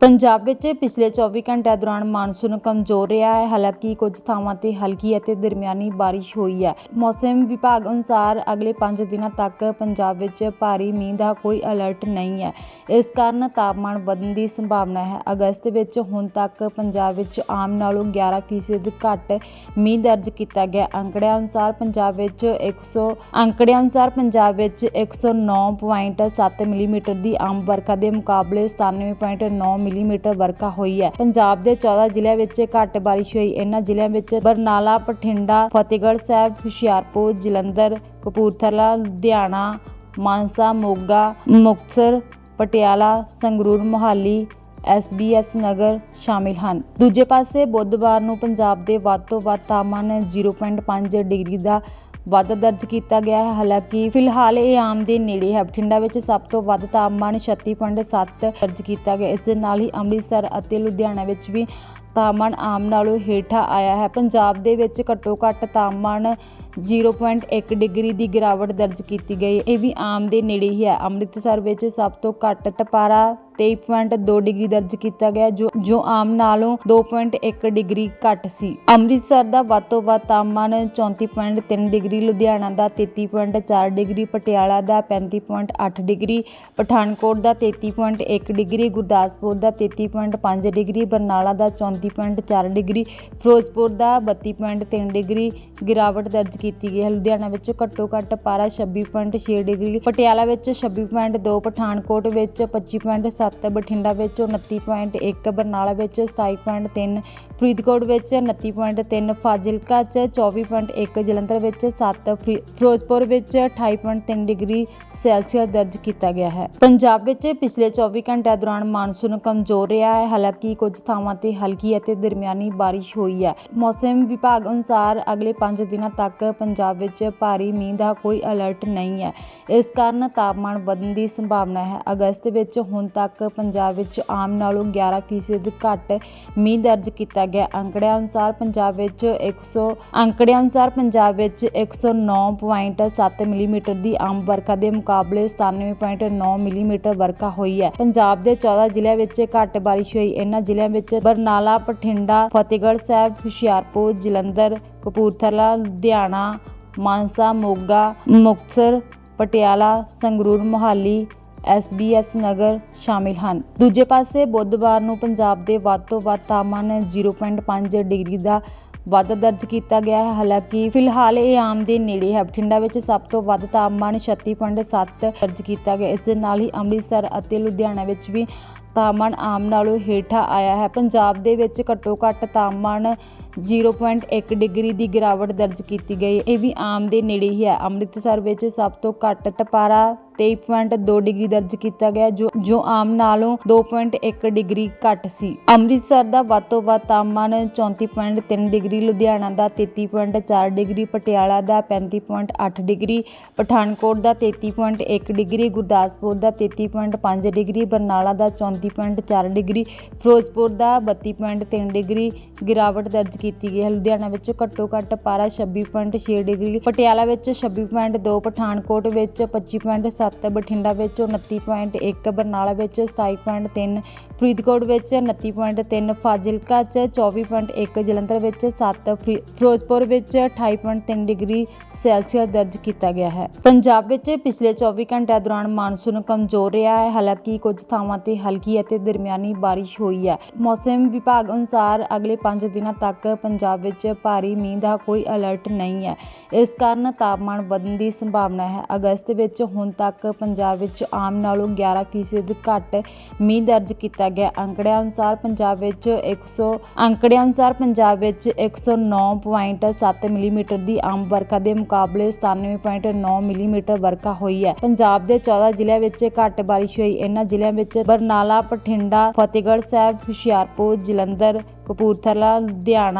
ਪੰਜਾਬ ਵਿੱਚ ਪਿਛਲੇ 24 ਘੰਟਿਆਂ ਦੌਰਾਨ ਮਾਨਸੂਨ ਕਮਜ਼ੋਰ ਰਿਹਾ ਹੈ। ਹਾਲਾਂਕਿ ਕੁਝ ਥਾਵਾਂ ਤੇ ਹਲਕੀ ਅਤੇ ਦਰਮਿਆਨੀ ਬਾਰਿਸ਼ ਹੋਈ ਹੈ। ਮੌਸਮ ਵਿਭਾਗ ਅਨੁਸਾਰ ਅਗਲੇ 5 ਦਿਨਾਂ ਤੱਕ ਪੰਜਾਬ ਵਿੱਚ ਭਾਰੀ ਮੀਂਹ ਦਾ ਕੋਈ ਅਲਰਟ ਨਹੀਂ ਹੈ। ਇਸ ਕਾਰਨ ਤਾਪਮਾਨ ਵਧਣ ਦੀ ਸੰਭਾਵਨਾ ਹੈ। ਅਗਸਤ ਵਿੱਚ ਹੁਣ ਤੱਕ ਪੰਜਾਬ ਵਿੱਚ ਆਮ ਨਾਲੋਂ 11% ਘੱਟ ਮੀਂਹ ਦਰਜ ਕੀਤਾ ਗਿਆ। ਅੰਕੜਿਆਂ ਅਨੁਸਾਰ ਪੰਜਾਬ ਵਿੱਚ 100 ਅੰਕੜਿਆਂ ਅਨੁਸਾਰ ਪੰਜਾਬ ਵਿੱਚ 109.7 ਮਿਲੀਮੀਟਰ ਦੀ ਆਮ ਵਰਖਾ ਦੇ ਮੁਕਾਬਲੇ 97.9 ਮਿਲੀਮੀਟਰ ਵਰਖਾ ਹੋਈ ਹੈ। ਪੰਜਾਬ ਦੇ 14 ਜ਼ਿਲ੍ਹਿਆਂ ਵਿੱਚ ਘੱਟ ਬਾਰਿਸ਼ ਹੋਈ। ਇਹਨਾਂ ਜ਼ਿਲ੍ਹਿਆਂ ਵਿੱਚ ਬਰਨਾਲਾ, ਬਠਿੰਡਾ, ਫਤਿਹਗੜ੍ਹ ਸਾਹਿਬ, ਹੁਸ਼ਿਆਰਪੁਰ, ਜਲੰਧਰ, ਕਪੂਰਥਲਾ, ਲੁਧਿਆਣਾ, ਮਾਨਸਾ, ਮੋਗਾ, ਮੁਕਤਸਰ, ਪਟਿਆਲਾ, ਸੰਗਰੂਰ, ਮੋਹਾਲੀ ਐਸਬੀਐਸ ਨਗਰ ਸ਼ਾਮਿਲ ਹਨ। ਦੂਜੇ ਪਾਸੇ ਬੁੱਧਵਾਰ ਨੂੰ ਪੰਜਾਬ ਦੇ ਵੱਧ ਤੋਂ ਵੱਧ ਤਾਪਮਾਨ 0.5 ਡਿਗਰੀ ਦਾ ਵੱਧ ਦਰਜ ਕੀਤਾ ਗਿਆ ਹੈ। ਹਾਲਾਂਕਿ ਫਿਲਹਾਲ ਇਹ ਆਮ ਦੇ ਨੇੜੇ ਹੈ। ਬਠਿੰਡਾ ਵਿੱਚ ਸਭ ਤੋਂ ਵੱਧ ਤਾਪਮਾਨ 36.7 ਦਰਜ ਕੀਤਾ ਗਿਆ। ਇਸ ਦੇ ਨਾਲ ਹੀ ਅੰਮ੍ਰਿਤਸਰ ਅਤੇ ਲੁਧਿਆਣਾ ਵਿੱਚ ਵੀ ਤਾਪਮਾਨ ਆਮ ਨਾਲੋਂ ਹੇਠਾਂ ਆਇਆ ਹੈ। ਪੰਜਾਬ ਦੇ ਵਿੱਚ ਘੱਟੋ ਘੱਟ ਤਾਪਮਾਨ 0.1 ਡਿਗਰੀ ਦੀ ਗਿਰਾਵਟ ਦਰਜ ਕੀਤੀ ਗਈ। ਇਹ ਵੀ ਆਮ ਦੇ ਨੇੜੇ ਹੀ ਹੈ। ਅੰਮ੍ਰਿਤਸਰ ਵਿੱਚ ਸਭ ਤੋਂ ਘੱਟ ਟਪਾਰਾ 23.2 ਡਿਗਰੀ ਦਰਜ ਕੀਤਾ ਗਿਆ, ਜੋ ਜੋ ਆਮ ਨਾਲੋਂ 2.1 ਡਿਗਰੀ ਘੱਟ ਸੀ। ਅੰਮ੍ਰਿਤਸਰ ਦਾ ਵੱਧ ਤੋਂ ਵੱਧ ਤਾਪਮਾਨ 34.3 ਡਿਗਰੀ, ਲੁਧਿਆਣਾ ਦਾ 33.4 ਡਿਗਰੀ, ਪਟਿਆਲਾ ਦਾ 35.8 ਡਿਗਰੀ, ਪਠਾਨਕੋਟ ਦਾ 33.1 ਡਿਗਰੀ, ਗੁਰਦਾਸਪੁਰ ਦਾ 33.5 ਡਿਗਰੀ, ਬਰਨਾਲਾ ਦਾ 34.4 ਡਿਗਰੀ, ਫਿਰੋਜ਼ਪੁਰ ਦਾ 32.3 ਡਿਗਰੀ, ਗਿਰਾਵਟ ਦਰਜ ਕੀਤੀ ਗਈ ਹੈ। ਲੁਧਿਆਣਾ ਵਿੱਚ ਘੱਟੋ ਘੱਟ ਪਾਰਾ 26.6 ਡਿਗਰੀ, ਪਟਿਆਲਾ ਵਿੱਚ 26.2 ਪਠਾਨਕੋਟ ਵਿੱਚ 25.7 ਬਠਿੰਡਾ ਵਿੱਚ 29.1 ਬਰਨਾਲਾ ਵਿੱਚ 27.3 ਫਰੀਦਕੋਟ ਵਿੱਚ 29.3 ਫਾਜ਼ਿਲਕਾ 'ਚ 24.1 ਜਲੰਧਰ ਵਿੱਚ 7 ਫਰੀ- ਫਿਰੋਜ਼ਪੁਰ ਵਿੱਚ 28.3 ਡਿਗਰੀ ਸੈਲਸੀਅਸ ਦਰਜ ਕੀਤਾ ਗਿਆ ਹੈ। ਪੰਜਾਬ ਵਿੱਚ ਪਿਛਲੇ 24 ਘੰਟਿਆਂ ਦੌਰਾਨ ਮਾਨਸੂਨ ਕਮਜ਼ੋਰ ਰਿਹਾ ਹੈ। ਹਾਲਾਂਕਿ ਕੁਝ ਥਾਵਾਂ ਤੇ ਹਲਕੀ ਅਤੇ ਦਰਮਿਆਨੀ ਬਾਰਿਸ਼ ਹੋਈ ਹੈ। ਮੌਸਮ ਵਿਭਾਗ ਅਨੁਸਾਰ ਅਗਲੇ 5 ਦਿਨਾਂ ਤੱਕ ਪੰਜਾਬ ਵਿੱਚ ਭਾਰੀ ਮੀਂਹ ਦਾ ਕੋਈ ਅਲਰਟ ਨਹੀਂ ਹੈ। ਇਸ ਕਾਰਨ ਤਾਪਮਾਨ ਵਧਣ ਦੀ ਸੰਭਾਵਨਾ ਹੈ। ਅਗਸਤ ਵਿੱਚ ਹੁਣ ਤੱਕ ਪੰਜਾਬ ਵਿੱਚ ਆਮ ਨਾਲੋਂ 11% ਘੱਟ ਮੀਂਹ ਦਰਜ ਕੀਤਾ ਗਿਆ। ਅੰਕੜਿਆਂ ਅਨੁਸਾਰ ਪੰਜਾਬ ਵਿੱਚ 100 ਅੰਕੜਿਆਂ ਅਨੁਸਾਰ ਪੰਜਾਬ ਵਿੱਚ 109.7 ਮਿਲੀਮੀਟਰ ਦੀ ਆਮ ਵਰਖਾ ਦੇ ਮੁਕਾਬਲੇ 97.9 ਮਿਲੀਮੀਟਰ ਵਰਖਾ ਹੋਈ ਹੈ। ਪੰਜਾਬ ਦੇ 14 ਜ਼ਿਲ੍ਹਿਆਂ ਵਿੱਚ ਘੱਟ ਬਾਰਿਸ਼ ਹੋਈ। ਇਹਨਾਂ ਜ਼ਿਲ੍ਹਿਆਂ ਵਿੱਚ ਬਰਨਾਲਾ ਬਠਿੰਡਾ, ਫਤਿਹਗੜ੍ਹ ਸਾਹਿਬ, ਹੁਸ਼ਿਆਰਪੁਰ, ਜਲੰਧਰ, ਕਪੂਰਥਲਾ, ਲੁਧਿਆਣਾ, ਮਾਨਸਾ, ਮੋਗਾ, ਮੁਕਤਸਰ, ਪਟਿਆਲਾ, ਸੰਗਰੂਰ, ਮੋਹਾਲੀ ਐਸਬੀਐਸ ਨਗਰ ਸ਼ਾਮਿਲ ਹਨ। ਦੂਜੇ ਪਾਸੇ ਬੁੱਧਵਾਰ ਨੂੰ ਪੰਜਾਬ ਦੇ ਵੱਧ ਤੋਂ ਵੱਧ ਤਾਪਮਾਨ 0.5 ਡਿਗਰੀ ਦਾ ਵੱਧ ਦਰਜ ਕੀਤਾ ਗਿਆ ਹੈ। ਹਾਲਾਂਕਿ ਫਿਲਹਾਲ ਇਹ ਆਮ ਦੇ ਨੇੜੇ ਹੈ। ਬਠਿੰਡਾ ਵਿੱਚ ਸਭ ਤੋਂ ਵੱਧ ਤਾਪਮਾਨ 36.7 ਦਰਜ ਕੀਤਾ ਗਿਆ। ਇਸ ਦੇ ਨਾਲ ਹੀ ਅੰਮ੍ਰਿਤਸਰ ਅਤੇ ਲੁਧਿਆਣਾ ਵਿੱਚ ਵੀ ਤਾਪਮਾਨ ਆਮ ਨਾਲੋਂ ਹੇਠਾਂ ਆਇਆ ਹੈ। ਪੰਜਾਬ ਦੇ ਵਿੱਚ ਘੱਟੋ ਘੱਟ ਤਾਪਮਾਨ 0.1 ਡਿਗਰੀ ਦੀ ਗਿਰਾਵਟ ਦਰਜ ਕੀਤੀ ਗਈ। ਇਹ ਵੀ ਆਮ ਦੇ ਨੇੜੇ ਹੀ ਹੈ। ਅੰਮ੍ਰਿਤਸਰ ਵਿੱਚ ਸਭ ਤੋਂ ਘੱਟ ਟਪਾਰਾ 23.2 ਡਿਗਰੀ ਦਰਜ ਕੀਤਾ ਗਿਆ, ਜੋ ਜੋ ਆਮ ਨਾਲੋਂ 2.1 ਡਿਗਰੀ ਘੱਟ ਸੀ। ਅੰਮ੍ਰਿਤਸਰ ਦਾ ਵੱਧ ਤੋਂ ਵੱਧ ਤਾਪਮਾਨ 34.3 ਡਿਗਰੀ, ਲੁਧਿਆਣਾ ਦਾ 33.4 ਡਿਗਰੀ, ਪਟਿਆਲਾ ਦਾ 35.8 ਡਿਗਰੀ, ਪਠਾਨਕੋਟ ਦਾ 33.1 ਡਿਗਰੀ, ਗੁਰਦਾਸਪੁਰ ਦਾ 33.5 ਡਿਗਰੀ, ਬਰਨਾਲਾ ਦਾ 34.4 ਡਿਗਰੀ, ਫਿਰੋਜ਼ਪੁਰ ਦਾ 32.3 ਡਿਗਰੀ ਗਿਰਾਵਟ ਦਰਜ ਕੀਤੀ ਗਈ ਹੈ। ਲੁਧਿਆਣਾ ਵਿੱਚ ਘੱਟੋ ਘੱਟ ਪਾਰਾ 26.6 ਡਿਗਰੀ, ਪਟਿਆਲਾ ਵਿੱਚ 26.2 ਪਠਾਨਕੋਟ ਵਿੱਚ 25.7 ਬਠਿੰਡਾ ਵਿੱਚ 29.1 ਬਰਨਾਲਾ ਵਿੱਚ 27.3 ਫਰੀਦਕੋਟ ਵਿੱਚ 29.3 ਫਾਜ਼ਿਲਕਾ 'ਚ 24.1 ਜਲੰਧਰ ਵਿੱਚ 7 ਫਰੀ- ਫਿਰੋਜ਼ਪੁਰ ਵਿੱਚ 28.3 ਡਿਗਰੀ ਸੈਲਸੀਅਸ ਦਰਜ ਕੀਤਾ ਗਿਆ ਹੈ। ਪੰਜਾਬ ਵਿੱਚ ਪਿਛਲੇ 24 ਘੰਟਿਆਂ ਦੌਰਾਨ ਮਾਨਸੂਨ ਕਮਜ਼ੋਰ ਰਿਹਾ ਹੈ। ਹਾਲਾਂਕਿ ਕੁਝ ਥਾਵਾਂ ਤੇ ਹਲਕੀ ਅਤੇ ਦਰਮਿਆਨੀ ਬਾਰਿਸ਼ ਹੋਈ ਹੈ। ਮੌਸਮ ਵਿਭਾਗ ਅਨੁਸਾਰ ਅਗਲੇ 5 ਦਿਨਾਂ ਤੱਕ ਪੰਜਾਬ ਵਿੱਚ ਭਾਰੀ ਮੀਂਹ ਦਾ ਕੋਈ ਅਲਰਟ ਨਹੀਂ ਹੈ। ਇਸ ਕਾਰਨ ਤਾਪਮਾਨ ਵਧਣ ਦੀ ਸੰਭਾਵਨਾ ਹੈ। ਅਗਸਤ ਵਿੱਚ ਹੁਣ ਤੱਕ ਪੰਜਾਬ ਵਿੱਚ ਆਮ ਨਾਲੋਂ 11% ਘੱਟ ਮੀਂਹ ਦਰਜ ਕੀਤਾ ਗਿਆ। ਅੰਕੜਿਆਂ ਅਨੁਸਾਰ ਪੰਜਾਬ ਵਿੱਚ 100 ਅੰਕੜਿਆਂ ਅਨੁਸਾਰ ਪੰਜਾਬ ਵਿੱਚ 109.7 ਮਿਲੀਮੀਟਰ ਦੀ ਆਮ ਵਰਖਾ ਦੇ ਮੁਕਾਬਲੇ 97.9 ਮਿਲੀਮੀਟਰ ਵਰਖਾ ਹੋਈ ਹੈ। ਪੰਜਾਬ ਦੇ 14 ਜ਼ਿਲ੍ਹਿਆਂ ਵਿੱਚ ਘੱਟ ਬਾਰਿਸ਼ ਹੋਈ। ਇਹਨਾਂ ਜ਼ਿਲ੍ਹਿਆਂ ਵਿੱਚ ਬਰਨਾਲਾ, ਬਠਿੰਡਾ, ਫਤਿਹਗੜ੍ਹ ਸਾਹਿਬ, ਹੁਸ਼ਿਆਰਪੁਰ, ਜਲੰਧਰ, ਕਪੂਰਥਲਾ, ਲੁਧਿਆਣਾ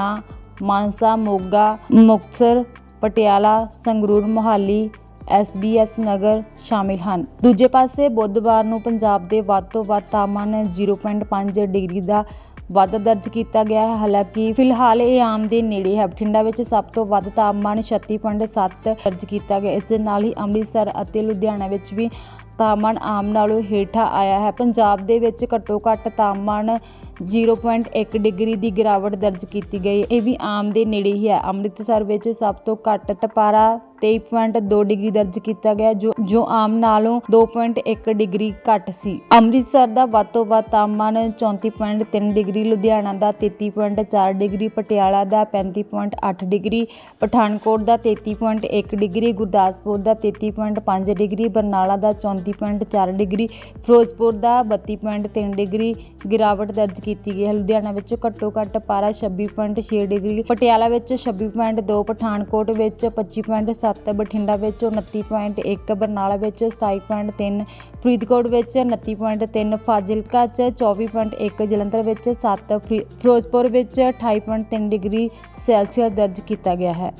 ਮਾਨਸਾ, ਮੋਗਾ, ਮੁਕਤਸਰ, ਪਟਿਆਲਾ, ਸੰਗਰੂਰ, ਮੋਹਾਲੀ ਐਸਬੀਐਸ ਨਗਰ ਸ਼ਾਮਿਲ ਹਨ। ਦੂਜੇ ਪਾਸੇ ਬੁੱਧਵਾਰ ਨੂੰ ਪੰਜਾਬ ਦੇ ਵੱਧ ਤੋਂ ਵੱਧ ਤਾਪਮਾਨ 0.5 ਡਿਗਰੀ ਦਾ ਵਾਧਾ ਦਰਜ ਕੀਤਾ ਗਿਆ ਹੈ। ਹਾਲਾਂਕਿ ਫਿਲਹਾਲ ਇਹ ਆਮ ਦੇ ਨੇੜੇ ਹੈ। ਬਠਿੰਡਾ ਵਿੱਚ ਸਭ ਤੋਂ ਵੱਧ ਤਾਪਮਾਨ 36.7 ਦਰਜ ਕੀਤਾ ਗਿਆ। ਇਸ ਦੇ ਨਾਲ ਹੀ ਅੰਮ੍ਰਿਤਸਰ ਅਤੇ ਲੁਧਿਆਣਾ ਵਿੱਚ ਵੀ ਤਾਪਮਾਨ ਆਮ ਨਾਲੋਂ ਹੇਠਾਂ ਆਇਆ ਹੈ। ਪੰਜਾਬ ਦੇ ਵਿੱਚ ਘੱਟੋ ਘੱਟ ਤਾਪਮਾਨ 0.1 ਡਿਗਰੀ ਦੀ ਗਿਰਾਵਟ ਦਰਜ ਕੀਤੀ ਗਈ। ਇਹ ਵੀ ਆਮ ਦੇ ਨੇੜੇ ਹੀ ਹੈ। ਅੰਮ੍ਰਿਤਸਰ ਵਿੱਚ ਸਭ ਤੋਂ ਘੱਟ ਪਾਰਾ 23.2 ਡਿਗਰੀ ਦਰਜ ਕੀਤਾ ਗਿਆ, ਜੋ ਜੋ ਆਮ ਨਾਲੋਂ 2.1 ਡਿਗਰੀ ਘੱਟ ਸੀ। ਅੰਮ੍ਰਿਤਸਰ ਦਾ ਵੱਧ ਤੋਂ ਵੱਧ ਤਾਪਮਾਨ 34.3 ਡਿਗਰੀ, ਲੁਧਿਆਣਾ ਦਾ 33.4 ਡਿਗਰੀ, ਪਟਿਆਲਾ ਦਾ 35.8 ਡਿਗਰੀ, ਪਠਾਨਕੋਟ ਦਾ 33.1 ਡਿਗਰੀ, ਗੁਰਦਾਸਪੁਰ ਦਾ 33.5 ਡਿਗਰੀ, ਬਰਨਾਲਾ ਦਾ 34.4 ਡਿਗਰੀ, ਫਿਰੋਜ਼ਪੁਰ ਦਾ 32.3 ਡਿਗਰੀ, ਗਿਰਾਵਟ ਦਰਜ ਕੀਤੀ ਗਈ ਹੈ। ਲੁਧਿਆਣਾ ਵਿੱਚ ਘੱਟੋ ਘੱਟ ਪਾਰਾ 26.6 ਡਿਗਰੀ, ਪਟਿਆਲਾ ਵਿੱਚ 26.2 ਪਠਾਨਕੋਟ ਵਿੱਚ 25.7 ਬਠਿੰਡਾ ਵਿੱਚ 29.1 ਬਰਨਾਲਾ ਵਿੱਚ 27.3 ਫਰੀਦਕੋਟ ਵਿੱਚ 29.3 ਫਾਜ਼ਿਲਕਾ 'ਚ 24.1 ਜਲੰਧਰ ਵਿੱਚ 7 ਫਿਰੋਜ਼ਪੁਰ ਵਿੱਚ 28.3 ਡਿਗਰੀ ਸੈਲਸੀਅਸ ਦਰਜ ਕੀਤਾ ਗਿਆ ਹੈ।